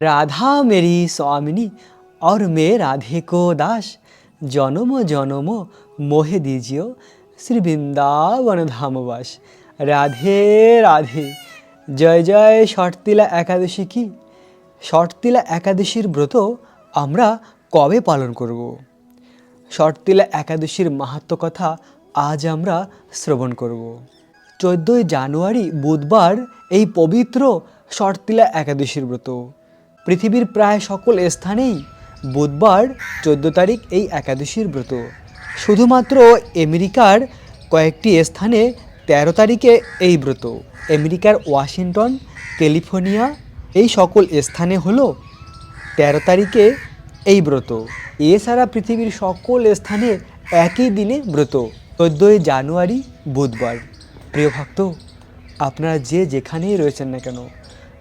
राधा मेरी स्वामिनी और मैं राधे को दास জনম জনম মোহে দিজিও শ্রী বৃন্দাবন ধামবাস রাধে রাধে জয় জয় শর্তিলা একাদশী কি শর্তিলা একাদশীর ব্রত আমরা কবে পালন করব শর্তিলা একাদশীর মাহাত্ম কথা আজ আমরা শ্রবণ করব চোদ্দোই জানুয়ারি বুধবার এই পবিত্র শর্তিলা একাদশীর ব্রত পৃথিবীর প্রায় সকল স্থানেই বুধবার চোদ্দ তারিখ এই একাদশীর ব্রত। শুধুমাত্র আমেরিকার কয়েকটি স্থানে তেরো তারিখে এই ব্রত। আমেরিকার ওয়াশিংটন, ক্যালিফোর্নিয়া এই সকল স্থানে হলো তেরো তারিখে এই ব্রত। এছাড়া পৃথিবীর সকল স্থানে একই দিনে ব্রত, চোদ্দোই জানুয়ারি বুধবার। প্রিয় ভক্ত, আপনারা যে যেখানেই রয়েছেন না কেন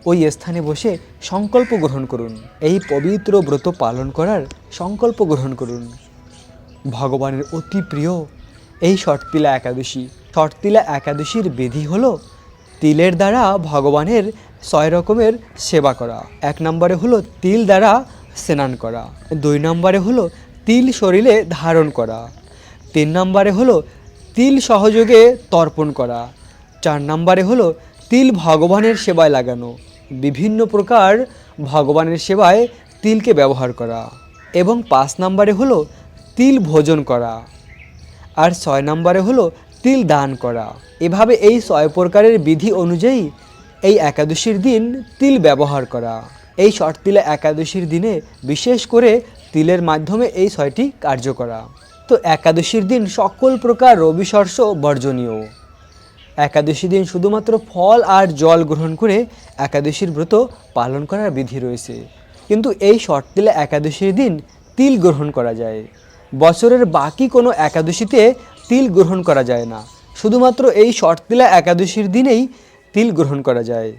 ওই স্থানে বসে সংকল্প গ্রহণ করুন। এই পবিত্র ব্রত পালন করার সংকল্প গ্রহণ করুন। ভগবানের অতি প্রিয় এই শর্তিলা একাদশী। শর্তিলা একাদশীর বিধি হলো তিলের দ্বারা ভগবানের ছয় রকমের সেবা করা। এক নম্বরে হলো তিল দ্বারা স্নান করা। দুই নম্বরে হলো তিল শরীরে ধারণ করা। তিন নম্বরে হলো তিল সহযোগে তর্পণ করা। চার নম্বরে হলো তিল ভগবানের সেবায় লাগানো। বিভিন্ন প্রকার ভগবানের সেবায় তিলকে ব্যবহার করা এবং পাঁচ নম্বরে হলো তিল ভোজন করা আর ছয় নম্বরে হলো তিল দান করা। এভাবে এই ছয় প্রকারের বিধি অনুযায়ী এই একাদশীর দিন তিল ব্যবহার করা। এই শর্তিলা একাদশীর দিনে বিশেষ করে তিলের মাধ্যমে এই ছয়টি কার্য করা। তো একাদশীর দিন সকল প্রকার রবি শস্য বর্জনীয়। একাদশী দিন শুধুমাত্র ফল আর জল গ্রহণ করে একাদশীর ব্রত পালন করার বিধি রয়েছে। কিন্তু এই শর্তিলা একাদশীর দিন তিল গ্রহণ করা যায়। বছরের বাকি কোনো একাদশীতে তিল গ্রহণ করা যায় না। শুধুমাত্র এই শর্তিলা একাদশীর দিনেই তিল গ্রহণ করা যায়।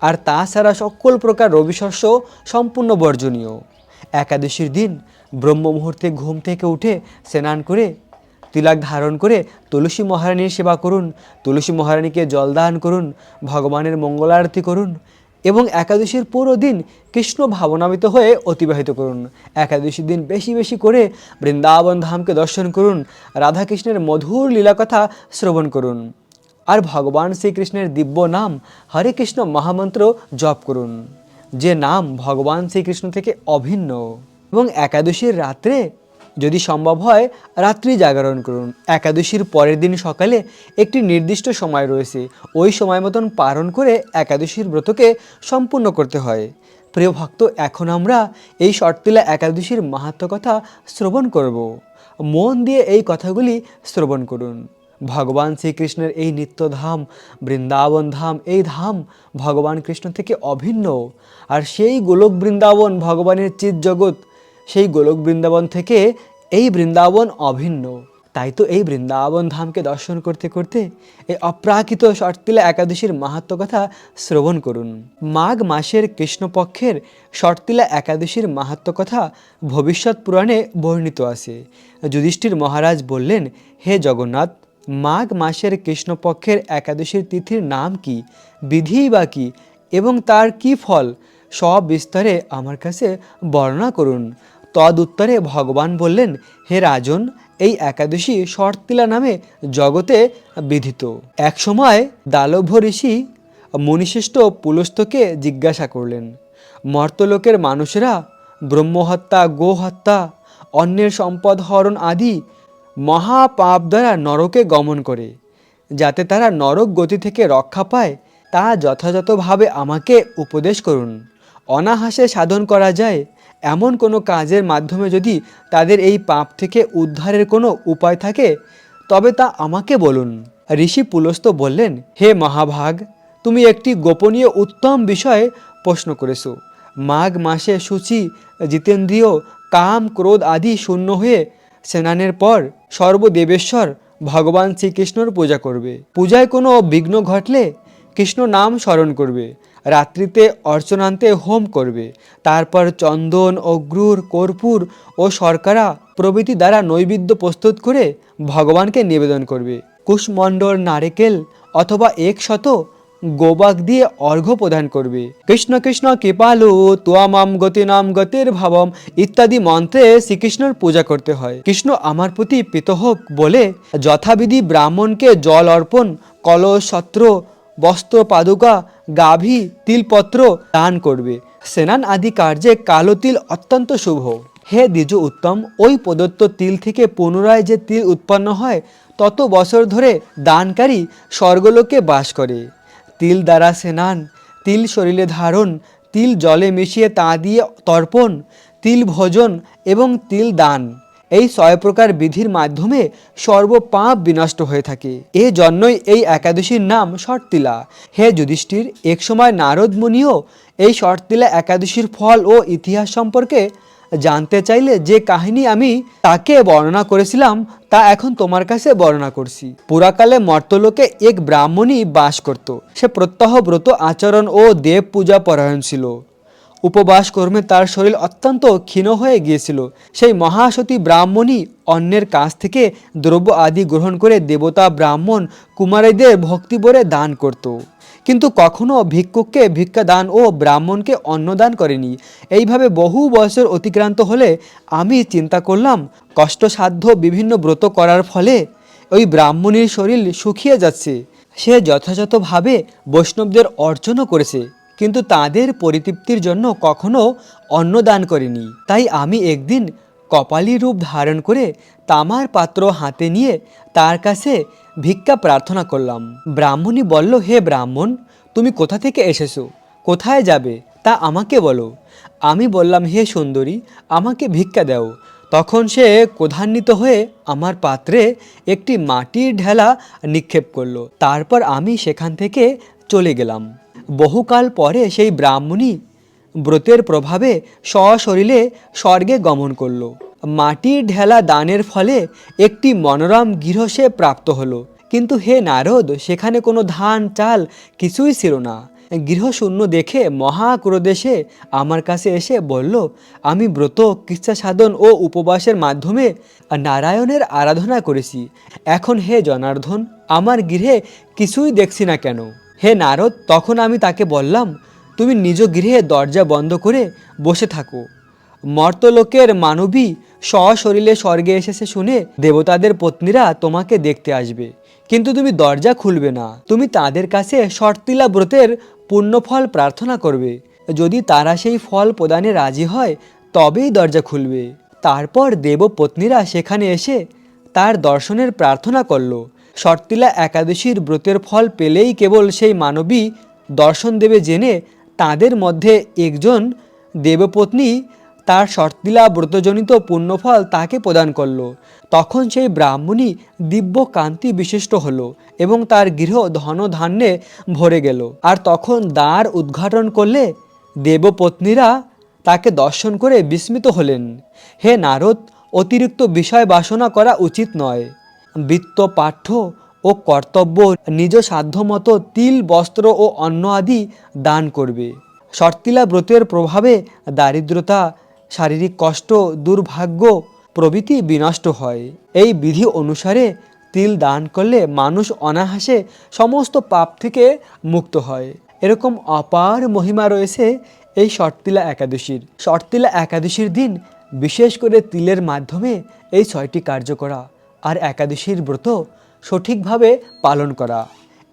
আর তাছাড়া সকল প্রকার রবি শস্য সম্পূর্ণ বর্জনীয়। একাদশীর দিন ব্রহ্ম মুহূর্তে ঘুম থেকে উঠে স্নান করে তিলক ধারণ করে তুলসী মহারানীর সেবা করুন, তুলসী মহারানীকে জলদান করুন, ভগবানের মঙ্গলারতি করুন এবং একাদশীর পুরো দিন কৃষ্ণ ভাবনামিত হয়ে অতিবাহিত করুন। একাদশীর দিন বেশি বেশি করে বৃন্দাবন ধামকে দর্শন করুন, রাধাকৃষ্ণের মধুর লীলাকথা শ্রবণ করুন আর ভগবান শ্রীকৃষ্ণের দিব্য নাম হরে কৃষ্ণ মহামন্ত্র জপ করুন। যে নাম ভগবান শ্রীকৃষ্ণ থেকে অভিন্ন এবং একাদশীর রাত্রে যদি সম্ভব হয়, রাত্রি জাগরণ করুন। একাদশীর পরের দিন সকালে একটি নির্দিষ্ট সময় রয়েছে। ওই সময় মতন পালন করে একাদশীর ব্রতকে সম্পূর্ণ করতে হয়। প্রিয় ভক্ত, এখন আমরা এই শর্তিলা একাদশীর মাহাত্ম কথা শ্রবণ করব। মন দিয়ে এই কথাগুলি শ্রবণ করুন। ভগবান শ্রীকৃষ্ণের এই নিত্যধাম, বৃন্দাবন ধাম, এই ধাম ভগবান কৃষ্ণ থেকে অভিন্ন। আর সেই গোলক বৃন্দাবন ভগবানের চিৎ জগৎ, সেই গোলক বৃন্দাবন থেকে এই বৃন্দাবন অভিন্ন। তাই তো এই বৃন্দাবন ধামকে দর্শন করতে করতে এই অপ্রাকৃত শর্তিলা একাদশীর মাহাত্ম কথা শ্রবণ করুন। মাঘ মাসের কৃষ্ণপক্ষের শর্তিলা একাদশীর মাহাত্ম কথা ভবিষ্যৎ পুরাণে বর্ণিত আছে। যুধিষ্ঠির মহারাজ বললেন, হে জগন্নাথ, মাঘ মাসের কৃষ্ণপক্ষের একাদশীর তিথির নাম কি, বিধি বা কি, এবং তার কি ফল, সব বিস্তারে আমার কাছে বর্ণনা করুন। তদ উত্তরে ভগবান বললেন, হে রাজন, এই একাদশী শর্তিলা নামে জগতে বিধিত। একসময় দালভ্য ঋষি মুনিশ্রেষ্ঠ পুলস্তকে জিজ্ঞাসা করলেন, মর্তলোকের মানুষেরা ব্রহ্মহত্যা, গোহত্যা, অন্যের সম্পদ হরণ আদি মহাপাপ দ্বারা নরকে গমন করে, যাতে তারা নরক গতি থেকে রক্ষা পায়, তা যথাযথভাবে আমাকে উপদেশ করুন। অনাহাসে সাধন করা যায় এমন কোনো কাজের মাধ্যমে যদি তাদের এই পাপ থেকে উদ্ধারের কোনো উপায় থাকে, তবে তা আমাকে বলুন। ঋষি পুলস্ত বললেন, হে মহাভাগ, তুমি একটি গোপনীয় উত্তম বিষয়ে প্রশ্ন করেছ। মাঘ মাসে সূচি, জিতেন্দ্রীয়, কাম, ক্রোধ আদি শূন্য হয়ে স্নানের পর সর্বদেবেশ্বর ভগবান শ্রীকৃষ্ণর পূজা করবে। পূজায় কোনো বিঘ্ন ঘটলে কৃষ্ণ নাম স্মরণ করবে। রাত্রিতে অর্চনান্তে হোম করবে। তারপর চন্দন, অগ্রুর, কর্পূর ও শর্করা প্রভৃতি দ্বারা নৈবেদ্য প্রস্তুত করে ভগবানকে নিবেদন করবে। কুশমণ্ডল, নারিকেল অথবা একশত গোবাক দিয়ে অর্ঘ্য প্রদান করবে। কৃষ্ণ কৃষ্ণ কৃপালু, তোয়ামাম গতি নাম গতির ভাবম ইত্যাদি মন্ত্রে শ্রীকৃষ্ণর পূজা করতে হয়। কৃষ্ণ আমার প্রতি পিত হোক বলে যথাবিধি ব্রাহ্মণকে জল অর্পণ, কলস, ছত্র, বস্ত্র, পাদুকা গাভী তিলপত্র দান করবে। স্নান আদি কার্যে কালো তিল অত্যন্ত শুভ। হে দ্বিজ উত্তম, ওই প্রদত্ত তিল থেকে পুনরায় যে তিল উৎপন্ন হয়, তত বছর ধরে দানকারী স্বর্গলোকে বাস করে। তিল দ্বারা স্নান, তিল শরীরে ধারণ, তিল জলে মিশিয়ে তা দিয়ে তর্পণ, তিল ভোজন এবং তিল দান। এই ছয় প্রকার বিধির মাধ্যমে সর্বপাপ বিনষ্ট হয়ে থাকে। এ জন্যই এই একাদশীর নাম শর্তিলা হে যুধিষ্ঠির, একসময় নারদ মুনিও এই শর্তিলা একাদশীর ফল ও ইতিহাস সম্পর্কে জানতে চাইলে যে কাহিনী আমি তাকে বর্ণনা করেছিলাম, তা এখন তোমার কাছে বর্ণনা করছি। পুরাকালে মর্তলোকে এক ব্রাহ্মণী বাস করত। সে প্রত্যহ ব্রত আচরণ ও দেব পূজা পরায়ণ ছিল। উপবাস কর্মে তার শরীর অত্যন্ত ক্ষীণ হয়ে গিয়েছিল। সেই মহাসতী ব্রাহ্মণী অন্যের কাছ থেকে দ্রব্য আদি গ্রহণ করে দেবতা ব্রাহ্মণ কুমারীদের ভক্তি ভক্তিবরে দান করত। কিন্তু কখনো ভিক্ষুককে ভিক্ষা দান ও ব্রাহ্মণকে অন্নদান করেনি। এইভাবে বহু বছর অতিক্রান্ত হলে আমি চিন্তা করলাম, কষ্টসাধ্য বিভিন্ন ব্রত করার ফলে ওই ব্রাহ্মণীর শরীর শুকিয়ে যাচ্ছে। সে যথাযথভাবে বৈষ্ণবদের অর্জনও করেছে। কিন্তু তাদের পরিতৃপ্তির জন্য কখনো অন্নদান করেনি। তাই আমি একদিন কপালী রূপ ধারণ করে তামার পাত্র হাতে নিয়ে তার কাছে ভিক্ষা প্রার্থনা করলাম। ব্রাহ্মণী বলল, হে ব্রাহ্মণ, তুমি কোথা থেকে এসেছ? কোথায় যাবে? তা আমাকে বলো। আমি বললাম, হে সুন্দরী, আমাকে ভিক্ষা দাও। তখন সে ক্রোধান্বিত হয়ে আমার পাত্রে একটি মাটির ঢেলা নিক্ষেপ করল। তারপর আমি সেখান থেকে চলে গেলাম। বহুকাল পরে সেই ব্রাহ্মণী ব্রতের প্রভাবে সশরীরে স্বর্গে গমন করল। মাটির ঢেলা দানের ফলে একটি মনোরম গৃহ সে প্রাপ্ত হলো। কিন্তু হে নারদ, সেখানে কোনো ধান, চাল কিছুই ছিল না। গৃহশূন্য দেখে মহাক্রোদেশে আমার কাছে এসে বলল, আমি ব্রত, কিচ্ছা সাধন ও উপবাসের মাধ্যমে নারায়ণের আরাধনা করেছি। এখন হে জনার্দন, আমার গৃহে কিছুই দেখছি না কেন? হে নারদ, তখন আমি তাকে বললাম, তুমি নিজ গৃহে দরজা বন্ধ করে বসে থাকো। মর্তলোকের মানবী সশরীরে স্বর্গে এসেছে শুনে দেবতাদের পত্নীরা তোমাকে দেখতে আসবে। কিন্তু তুমি দরজা খুলবে না। তুমি তাদের কাছে শর্তিলা ব্রতের পুণ্যফল প্রার্থনা করবে। যদি তারা সেই ফল প্রদানে রাজি হয়, তবেই দরজা খুলবে। তারপর দেবপত্নীরা সেখানে এসে তার দর্শনের প্রার্থনা করল। শর্তিলা একাদশীর ব্রতের ফল পেলেই কেবল সেই মানবী দর্শন দেবে জেনে তাদের মধ্যে একজন দেবপত্নী তার শর্তিলা ব্রতজনিত পুণ্যফল তাকে প্রদান করল। তখন সেই ব্রাহ্মণী দিব্য কান্তি বিশিষ্ট হল এবং তার গৃহ ধন ধান্যে ভরে গেল। আর তখন দ্বার উদ্ঘাটন করলে দেবপত্নীরা তাকে দর্শন করে বিস্মিত হলেন। হে নারদ, অতিরিক্ত বিষয় বাসনা করা উচিত নয়। বৃত্ত, পাঠ্য ও কর্তব্য নিজ সাধ্যমতো তিল, বস্ত্র ও অন্ন আদি দান করবে। শর্তিলা ব্রতের প্রভাবে দারিদ্রতা, শারীরিক কষ্ট, দুর্ভাগ্য প্রভৃতি বিনষ্ট হয়। এই বিধি অনুসারে তিল দান করলে মানুষ অনাহাসে সমস্ত পাপ থেকে মুক্ত হয়। এরকম অপার মহিমা রয়েছে এই শর্তিলা একাদশীর। শর্তিলা একাদশীর দিন বিশেষ করে তিলের মাধ্যমে এই ছয়টি কার্য করা আর একাদশীর ব্রত সঠিকভাবে পালন করা।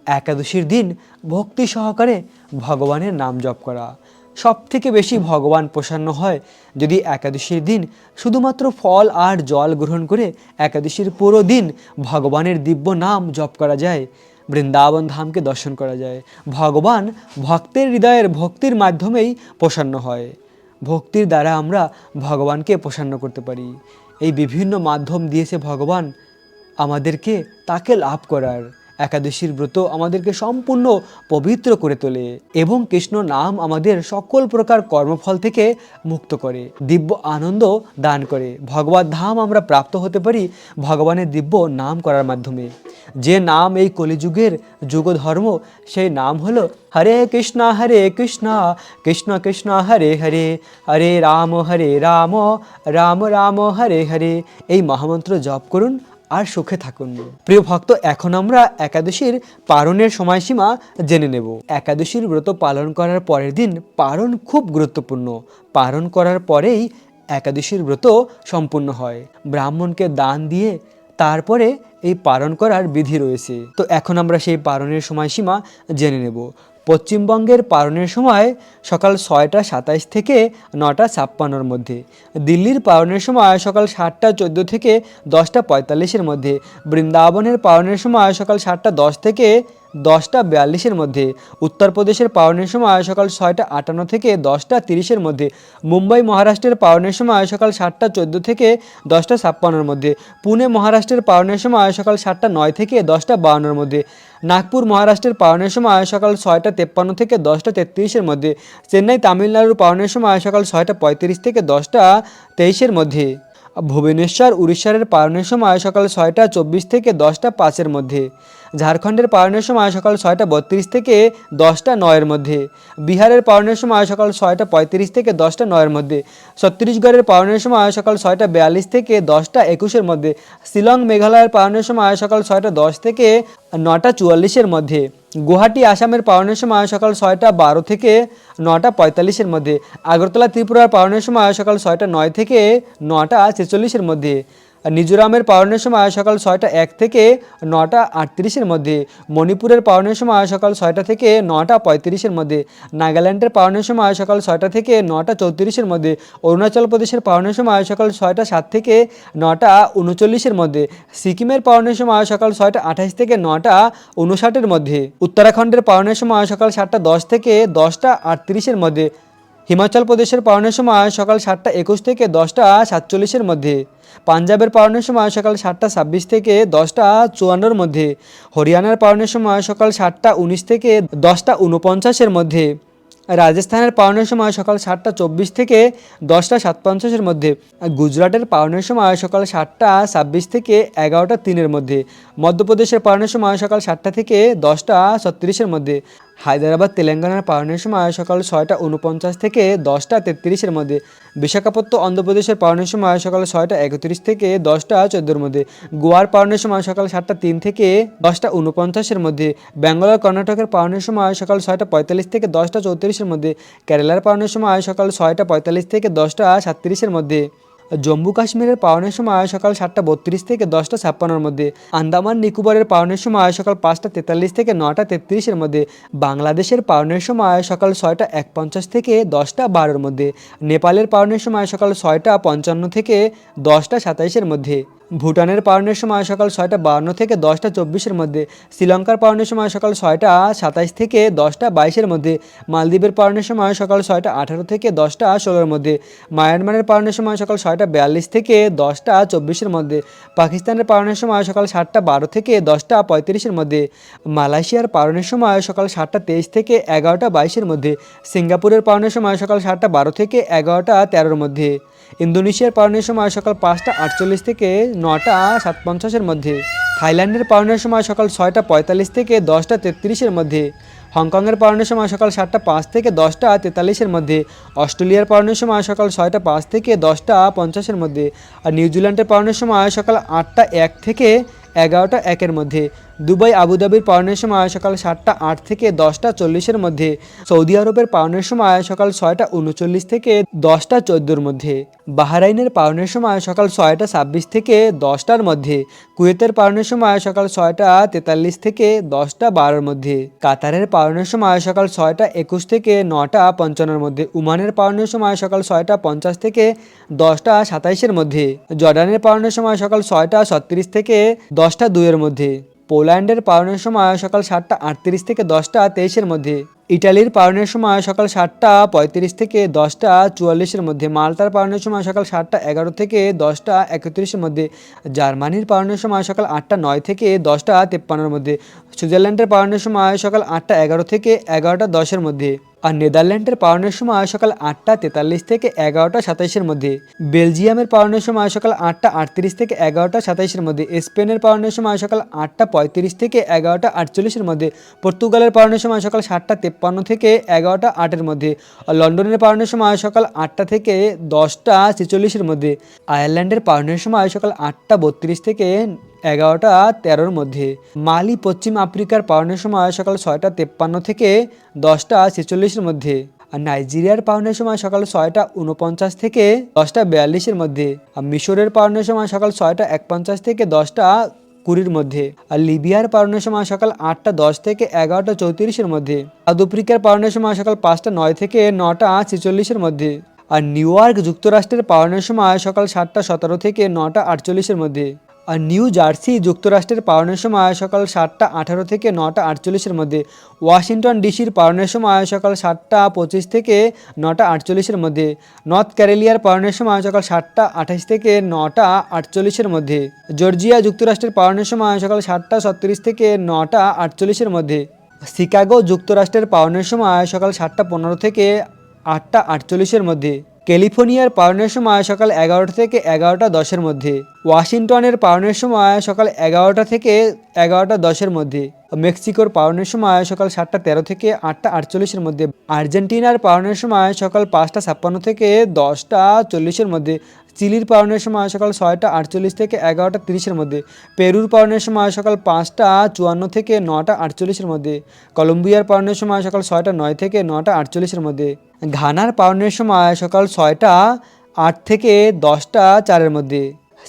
একাদশীর দিন ভক্তি সহকারে ভগবানের নাম জপ করা। সব থেকে বেশি ভগবান প্রসন্ন হয় যদি একাদশীর দিন শুধুমাত্র ফল আর জল গ্রহণ করে একাদশীর পুরো দিন ভগবানের দিব্য নাম জপ করা যায়, বৃন্দাবন ধামকে দর্শন করা যায়। ভগবান ভক্তের হৃদয়ের ভক্তির মাধ্যমেই প্রসন্ন হয়। ভক্তির দ্বারা আমরা ভগবানকে প্রসন্ন করতে পারি। এই বিভিন্ন মাধ্যম দিয়েছে ভগবান আমাদেরকে তাকে লাভ করার। একাদশীর ব্রত আমাদেরকে সম্পূর্ণ পবিত্র করে তোলে এবং কৃষ্ণ নাম আমাদের সকল প্রকার কর্মফল থেকে মুক্ত করে, দিব্য আনন্দ দান করে। ভগবত ধাম আমরা প্রাপ্ত হতে পারি ভগবানের দিব্য নাম করার মাধ্যমে। যে নাম এই কলিযুগের যুগধর্ম, সেই নাম হলো হরে কৃষ্ণ হরে কৃষ্ণ কৃষ্ণ কৃষ্ণ, হরে হরে হরে রাম হরে রাম রাম রাম, হরে হরে। এই মহামন্ত্র জপ করুন আর সুখে থাকুন। প্রিয় ভক্ত, এখন আমরা একাদশীর পারণের সময়সীমা জেনে নেব। একাদশীর ব্রত পালন করার পরের দিন পারণ খুব গুরুত্বপূর্ণ। পালন করার পরেই একাদশীর ব্রত সম্পূর্ণ হয়। ব্রাহ্মণকে দান দিয়ে তারপরে এই পালন করার বিধি রয়েছে। তো এখন আমরা সেই পালনের সময়সীমা জেনে নেব। পশ্চিমবঙ্গের পালনের সময় সকাল ছয়টা সাতাইশ থেকে নটা ছাপ্পান্নর মধ্যে। দিল্লির পালনের সময় সকাল সাতটা চোদ্দ থেকে দশটা পঁয়তাল্লিশের মধ্যে। বৃন্দাবনের পালনের সময় সকাল সাতটা দশ থেকে দশটা বিয়াল্লিশের মধ্যে। উত্তরপ্রদেশের পালনের সময় সকাল ছয়টা আটান্ন থেকে দশটা তিরিশের মধ্যে। মুম্বাই মহারাষ্ট্রের পালনের সময় সকাল সাতটা চোদ্দ থেকে দশটা ছাপ্পান্নর মধ্যে। পুনে মহারাষ্ট্রের পালনের সময় সকাল সাতটা নয় থেকে দশটা বাউন্নর মধ্যে। নাগপুর মহারাষ্ট্রের পালনের সময় সকাল ছয়টা তেপ্পান্ন থেকে দশটা তেত্রিশের মধ্যে। চেন্নাই তামিলনাড়ুর পালনের সময় সকাল ছয়টা পঁয়ত্রিশ থেকে দশটা তেইশের মধ্যে। ভুবনেশ্বর, উড়িষ্যার পালনের সময় সকাল ছয়টা চব্বিশ থেকে দশটা পাঁচের মধ্যে। ঝাড়খণ্ডের পালনের সময় সকাল ছয়টা বত্রিশ থেকে দশটা নয়ের মধ্যে। বিহারের পালনের সময় সকাল ছয়টা পঁয়ত্রিশ থেকে দশটা নয়ের মধ্যে। ছত্তিশগড়ের পালনের সময় সকাল ছয়টা বিয়াল্লিশ থেকে দশটা একুশের মধ্যে। শিলং, মেঘালয়ের পালনের সময় সকাল ছয়টা দশ থেকে নটা চুয়াল্লিশের মধ্যে। গুয়াহাটি আসামের পাওয়ানোর সময় সকাল ছয়টা বারো থেকে নটা পঁয়তাল্লিশের মধ্যে। আগরতলা ত্রিপুরার পাওয়ানোর সময় সকাল ছয়টা নয় থেকে নটা ছেচল্লিশের মধ্যে। মিজোরামের পালনের সময় সকাল ছয়টা এক থেকে নটা আটত্রিশের মধ্যে। মণিপুরের পালনের সময় সকাল ছয়টা থেকে নটা পঁয়ত্রিশের মধ্যে। নাগাল্যান্ডের পালনের সময় সকাল ছয়টা থেকে নটা চৌত্রিশের মধ্যে। অরুণাচল প্রদেশের পালনের সময় সকাল ছয়টা সাত থেকে নটা উনচল্লিশের মধ্যে। সিকিমের পালনের সময় সকাল ছয়টা আঠাশ থেকে নটা উনষাটের মধ্যে। উত্তরাখণ্ডের পালনের সময় সকাল সাতটা দশ থেকে দশটা আটত্রিশের মধ্যে। হিমাচল প্রদেশের পালনের সময় সকাল সাতটা একুশ থেকে দশটা সাতচল্লিশের মধ্যে। পাঞ্জাবের পালনের সময় সকাল সাতটা ছাব্বিশ থেকে দশটা চুয়ান্নর মধ্যে। হরিয়ানার পালনের সময় সকাল সাতটা উনিশ থেকে দশটা উনপঞ্চাশের মধ্যে। রাজস্থানের পালনের সময় সকাল সাতটা চব্বিশ থেকে দশটা সাতপঞ্চাশের মধ্যে। গুজরাটের পালনের সময় সকাল সাতটা ছাব্বিশ থেকে এগারোটা তিনের মধ্যে। মধ্যপ্রদেশের পালনের সময় সকাল সাতটা থেকে দশটা ছত্রিশের মধ্যে। হায়দ্রাবাদ তেলেঙ্গানার পালনের সময় সকাল ছয়টা উনপঞ্চাশ থেকে দশটা তেত্রিশের মধ্যে। বিশাখাপত্তন, অন্ধ্রপ্রদেশের পালনের সময় সকাল ছয়টা একত্রিশ থেকে দশটা চোদ্দোর মধ্যে। গোয়ার পালনের সময় সকাল সাতটা তিন থেকে দশটা উনপঞ্চাশের মধ্যে। ব্যাঙ্গালোর কর্ণাটকের পালনের সময় সকাল ছয়টা পঁয়তাল্লিশ থেকে দশটা চৌত্রিশের মধ্যে। কেরালার পালনের সময় সকাল ছয়টা পঁয়তাল্লিশ থেকে দশটা সাতত্রিশের মধ্যে। জম্মু কাশ্মীরের পাওনের সময় সকাল সাতটা বত্রিশ থেকে দশটা ছাপ্পান্নর মধ্যে, আন্দামান নিকোবরের পাওনের সময় সকাল পাঁচটা তেতাল্লিশ থেকে নটা তেত্রিশের মধ্যে, বাংলাদেশের পাওনের সময় সকাল ছয়টা এক পঞ্চাশ থেকে দশটা বারোর মধ্যে, নেপালের পাওনের সময় সকাল ছয়টা পঞ্চান্ন থেকে দশটা সাতাইশের মধ্যে। ভুটানের পালনের সময় সকাল ছয়টা বাউন্ন থেকে দশটা চব্বিশের মধ্যে, শ্রীলঙ্কার পালনের সময় সকাল ছয়টা সাতাইশ থেকে দশটা বাইশের মধ্যে, মালদ্বীপের পালনের সময় সকাল ছয়টা আঠারো থেকে দশটা ষোলোর মধ্যে, মায়ানমারের পালনের সময় সকাল ছয়টা বিয়াল্লিশ থেকে দশটা চব্বিশের মধ্যে, পাকিস্তানের পালনের সময় সকাল সাতটা বারো থেকে দশটা পঁয়ত্রিশের মধ্যে, মালয়েশিয়ার পালনের সময় সকাল সাতটা তেইশ থেকে এগারোটা বাইশের মধ্যে, সিঙ্গাপুরের পালনের সময় সকাল সাতটা বারো থেকে এগারোটা তেরোর মধ্যে। ইন্দোনেশিয়ার পালনের সময় সকাল পাঁচটা আটচল্লিশ থেকে নটা সাত পঞ্চাশের মধ্যে, থাইল্যান্ডের পালনের সময় সকাল ছয়টা পঁয়তাল্লিশ থেকে দশটা তেত্রিশের মধ্যে, হংকংয়ের পালনের সময় সকাল সাতটা পাঁচ থেকে দশটা তেতাল্লিশের মধ্যে, অস্ট্রেলিয়ার পালনের সময় সকাল ছয়টা পাঁচ থেকে দশটা পঞ্চাশের মধ্যে আর নিউজিল্যান্ডের পালনের সময় সকাল আটটা এক থেকে এগারোটা একের মধ্যে। দুবাই, আবুধাবির পালনের সময় সকাল সাতটা আট থেকে দশটা চল্লিশের মধ্যে, সৌদি আরবের পালনের সময় সকাল ছয়টা উনচল্লিশ থেকে দশটা চোদ্দোর মধ্যে, বাহরাইনের পালনের সময় সকাল ছয়টা ছাব্বিশ থেকে দশটার মধ্যে, কুয়েতের পালনের সময় সকাল ছয়টা তেতাল্লিশ থেকে দশটা বারোর মধ্যে, কাতারের পালনের সময় সকাল ছয়টা একুশ থেকে নটা পঞ্চান্নর মধ্যে, উমানের পালনের সময় সকাল ছয়টা পঞ্চাশ থেকে দশটা সাতাইশের মধ্যে, জর্ডানের পালনের সময় সকাল ছয়টা ছত্রিশ থেকে দশটা দুইয়ের মধ্যে। পোল্যান্ডের পাওনের সময় সকাল সাতটা আটত্রিশ থেকে দশটা তেইশের মধ্যে, ইটালির পাওনের সময় সকাল সাতটা পঁয়ত্রিশ থেকে দশটা চুয়াল্লিশের মধ্যে মালতার পাওনের সময় সকাল সাতটা এগারো থেকে দশটা একত্রিশের মধ্যে, জার্মানির পাওনের সময় সকাল আটটা নয় থেকে দশটা তেপ্পান্নর মধ্যে, সুইজারল্যান্ডের পাওনের সময় সকাল আটটা এগারো থেকে এগারোটা দশের মধ্যে। আর নেদারল্যান্ডের পালনের সময় সকাল আটটা তেতাল্লিশ থেকে এগারোটা সাতাইশের মধ্যে। বেলজিয়ামের পালনের সময় সকাল আটটা আটত্রিশ থেকে এগারোটা সাতাইশের মধ্যে। স্পেনের পালনের সময় সকাল আটটা পঁয়ত্রিশ থেকে এগারোটা আটচল্লিশের মধ্যে। পর্তুগালের পালনের সময় সকাল সাতটা তেপ্পান্ন থেকে এগারোটা আটের মধ্যে। আর লন্ডনের পালনের সময় সকাল আটটা থেকে দশটা ছেচল্লিশের মধ্যে। আয়ারল্যান্ডের পালনের সময় সকাল আটটা বত্রিশ থেকে এগারোটা তেরোর মধ্যে। মালি পশ্চিম আফ্রিকার পাওনের সময় সকাল ছয়টা তেপ্পান্ন থেকে দশটা ছেচল্লিশের মধ্যে আর নাইজেরিয়ার পাওনের সময় সকাল ছয়টা উনপঞ্চাশ থেকে দশটা বিয়াল্লিশের মধ্যে আর মিশরের পাওনের সময় সকাল ছয়টা একপঞ্চাশ থেকে দশটা কুড়ির মধ্যে আর লিবিয়ার পালনের সময় সকাল আটটা দশ থেকে এগারোটা চৌত্রিশের মধ্যে। সাউথ আফ্রিকার পালনের সময় সকাল পাঁচটা নয় থেকে নটা ছেচল্লিশের মধ্যে আর নিউ ইয়র্ক যুক্তরাষ্ট্রের পালনের সময় সকাল সাতটা সতেরো থেকে নটা আটচল্লিশের মধ্যে। আর নিউ জার্সি যুক্তরাষ্ট্রের পালনের সময় সকাল সাতটা আঠারো থেকে নটা আটচল্লিশের মধ্যে, ওয়াশিংটন ডিসির পালনের সময় সকাল সাতটা পঁচিশ থেকে নটা আটচল্লিশের মধ্যে, নর্থ ক্যারেলিয়ার পালনের সময় সকাল সাতটা আঠাশ থেকে নটা আটচল্লিশের মধ্যে, জর্জিয়া যুক্তরাষ্ট্রের পালনের সময় সকাল সাতটা ছত্রিশ থেকে নটা আটচল্লিশের মধ্যে, শিকাগো যুক্তরাষ্ট্রের পালনের সময় সকাল সাতটা পনেরো থেকে আটটা আটচল্লিশের মধ্যে। ক্যালিফোর্নিয়ার পাওনের সময় সকাল এগারোটা থেকে এগারোটা দশের মধ্যে। ওয়াশিংটনের পাওনের সময় সকাল এগারোটা থেকে এগারোটা দশের মধ্যে। মেক্সিকোর পাওনের সময় সকাল সাতটা তেরো থেকে আটটা আটচল্লিশের মধ্যে। আর্জেন্টিনার পাওনের সময় সকাল পাঁচটা ছাপ্পান্ন থেকে দশটা চল্লিশের মধ্যে। চিলির পালনের সময় সকাল ছয়টা আটচল্লিশ থেকে এগারোটা তিরিশের মধ্যে, পেরুর পালনের সময় সকাল পাঁচটা চুয়ান্ন থেকে নটা আটচল্লিশের মধ্যে, কলম্বিয়ার পালনের সময় সকাল ছয়টা নয় থেকে নটা আটচল্লিশের মধ্যে, ঘানার পালনের সময় সকাল ছয়টা আট থেকে দশটা চারের মধ্যে,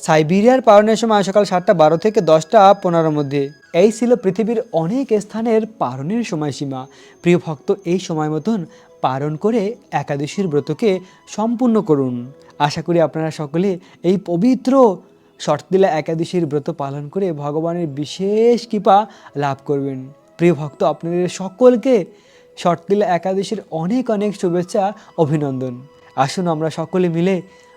সাইবেরিয়ার পালনের সময় সকাল সাতটা বারো থেকে দশটা পনেরোর মধ্যে। এই ছিল পৃথিবীর অনেক স্থানের পালনের সময়সীমা। প্রিয় ভক্ত, এই সময় মতন পালন করে একাদশীর ব্রতকে সম্পূর্ণ করুন। আশা করি আপনারা সকলে এই পবিত্র শর্তিলা একাদশীর ব্রত পালন করে ভগবানের বিশেষ কৃপা লাভ করবেন। প্রিয় ভক্ত, আপনাদের সকলকে শর্তিলা একাদশীর অনেক অনেক শুভেচ্ছা, অভিনন্দন। আসুন আমরা সকলে মিলে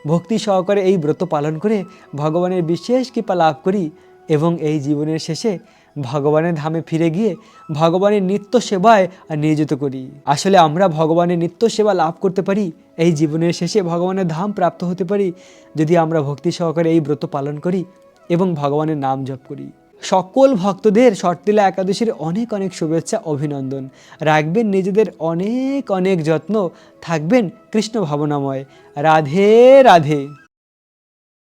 ভক্তি সহকারে এই ব্রত পালন করে ভগবানের বিশেষ কৃপা লাভ করি এবং এই জীবনের শেষে ভগবানের ধামে ফিরে গিয়ে ভগবানের নিত্য সেবায় নিয়োজিত করি। আসলে আমরা ভগবানের নিত্য সেবা লাভ করতে পারি, এই জীবনের শেষে ভগবানের ধাম প্রাপ্ত হতে পারি, যদি আমরা ভক্তি সহকারে এই ব্রত পালন করি এবং ভগবানের নাম জপ করি। সকল ভক্তদের শর্তিলা একাদশীর অনেক অনেক শুভেচ্ছা, অভিনন্দন। রাখবেন নিজেদের অনেক অনেক যত্ন। থাকবেন কৃষ্ণ ভাবনাময়। রাধে রাধে।